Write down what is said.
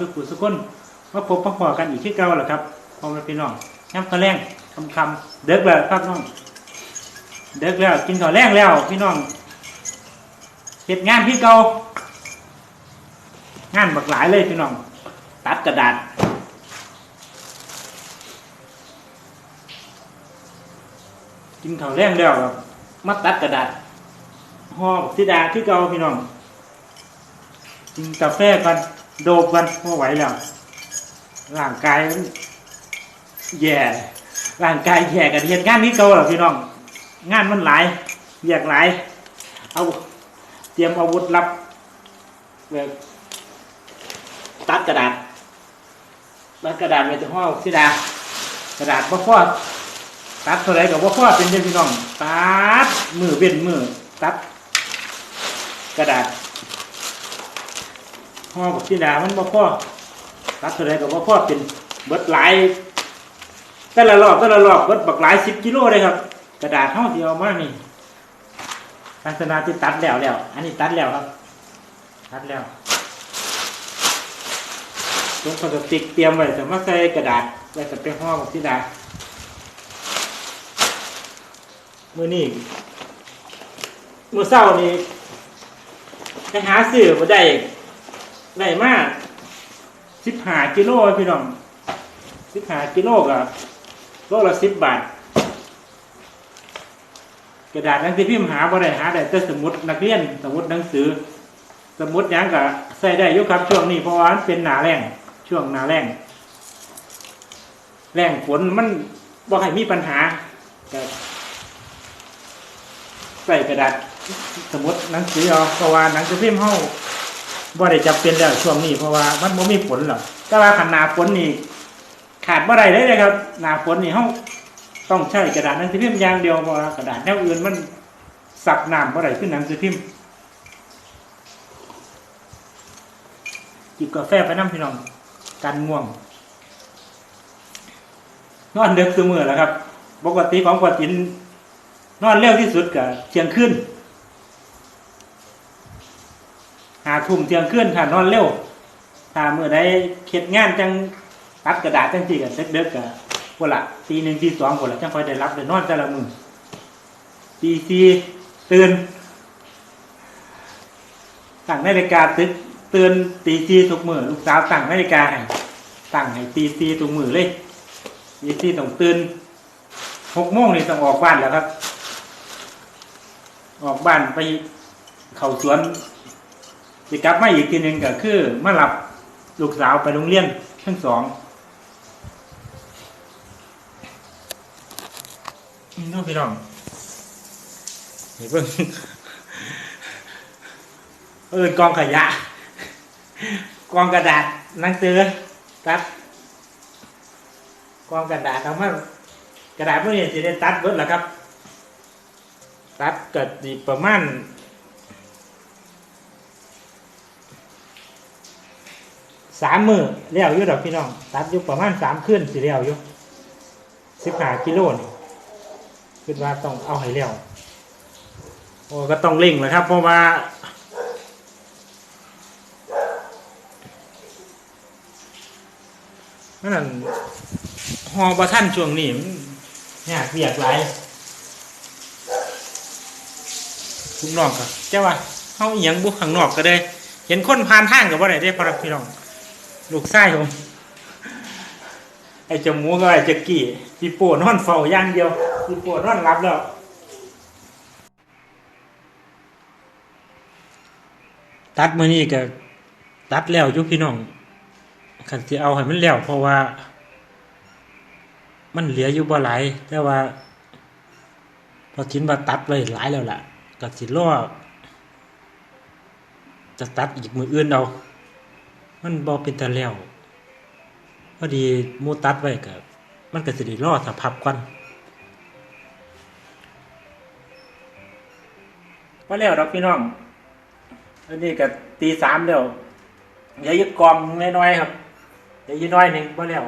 สุขุสุขนมาพบมาพอกันอีกที่เก่าแหละครับพ่อแม่พี่น้องย้ำตะแรงคำคำเด็กแล้วครับน้องเด็กแล้วกินข้าวแรงแล้วพี่น้องเฮ็ดงานที่เก่างานบักหลายเลยพี่น้อง ตัดกระดาษกินข้าวแรงแล้วครับมาตัดกระดาษห่อบักทิดาที่เก่าพี่น้องกินกาแฟกัน โดบกันพอไหวแล้วร่างกายแย่ร่างกายแย่กันเรียนงานนี้เก่าหรอพี่น้อง งานมันหลายอยากหลาย เอาเตรียมอาวุธลับแบบตัดกระดาษตัดกระดาษไว้จะห่อสิดากระดาษบ่พอตัดเท่าไรกับบ่พอเป็นเด้อพี่น้องตัดมือเว้นมือตัด กระดาษ ห่อบักสีดามันบ่พ่อตัดเท่าไรก็บ่พ่อเป็นเบิดหลายแต่ละรอบแต่ละรอบเบิดบักหลายสิบกิโลเลยครับ กระดาษเท่าที่เอามานี่ลักษณะที่ตัดแล้วแล้ว อันนี้ตัดแล้วครับ ตัดแล้วตรงพลาสติกเตรียมไว้สำหรับใส่กระดาษไว้สำหรับห่อบักสีดามือนี่มือเศร้านี่ไปหาซื้อมาได้ ได้มากสิบห้ากิโลพี่น้องสิบห้ากิโลกับโลละสิบบาท กระดาษนังสือพิมพ์หาบ่ได้หาได้แต่สมุดนักเรียนสมุดหนังสือ สมุดยังก็ใส่ได้ยุครับช่วงนี้เพราะว่ามันเป็นหนาแรงช่วงหนาแรงแรงฝนมันบ่ให้มีปัญหาใส่กระดาษสมุดหนังสือเอาเพราะว่าหนังสือพิมพ์เฮา บ่ได้จำเป็นแล้วช่วงนี้เพราะว่ามันบ่มีฝนหรอกแต่ว่าขันนาฝนนี่ขาดบ่ได้เลยนะครับหนาฝนนี่เฮาต้องใช้กระดาษหนังสือพิมพ์อย่างเดียวเพราะว่ากระดาษแนวอื่นมันสับน้ำบ่ได้ขึ้นหนังสือพิมพ์จิบกาแฟไปน้ำพี่น้องกันง่วงนอนเด็กเสมอแล้วครับ ปกติของปกตินนอนเร็วที่สุดก็เที่ยงคืนาทุ่มเที่ยงคืนค่ะนอนเร็วถ้าเมื่อใดเข็ดงานจังตัดกระดาษจังสี่กันเด็กกับพวกละตีหนึ่งตีสองพวกละจังคอยได้รับได้นอนแต่ละมือตีสี่ตื่นตั้งนาฬิกาตึกตื่นตีสี่ทุกมือลูกสาวตั้งนาฬิกาให้ตั้งให้ตีสี่ทุกมือเลยตีสี่ต้องตื่นหกโมงนี่ต้องออกบ้านแล้วครับ ออกบ้านไปเข้าสวน สิกลับมาอีกทีหนึ่งก็คือมารับลูกสาวไปโรงเรียนทั้งสองน้องพี่น้องเห็นเพิ่งเออกองขยะ กองกระดาษหนังสือตัด กองกระดาษเอามากระดาษพวกนี้จะได้ตัดเบิดแล้วครับ ตัดเกิดประมาณ สามมือเลี้ยวยู่ดอกพี่น้องตัดยู่ประมาณสามขึ้นสิเลี้ยวยู่สิบห้ากิโลนี่คิดว่าต้องเอาให้เลี้ยวโอ้ก็ต้องเร่งเลยครับ เพราะว่านั่นหอบะท่านช่วงนี้มันยากเบียกหลายทุกนอกก็เจ้าว่าเขาอหยังบุกข้างนอกก็ได้ เห็นคนผ่านทางกับว่าไหนได้พอรับพี่น้อง ลูกไส้ผมไอ้จมูก็ไอ้จะกี้พี่โป้นอนเฝ้าอย่างเดียวพี่โป้นอนรับแล้วตัดมือนี่ก็ตัดแล้วยุพี่น้องขันที่เอาให้มันแล้วเพราะว่า มันเหลืออยู่บ่หลายแต่ว่าพอทินว่าตัดไว้หลายแล้วล่ะก็สิรอจะตัดอีกมืออื่นเอา มันบอเป็นตะแล้วพอดีมูตัดไว้กับมันก็สิได้รอสภาพกันว่าแล้วดอกพี่น้องอันนี้ก็ตีสามแล้วอย่ายึดกองน้อยๆครับอย่ายึดน้อยหนึ่งว่าแล้ว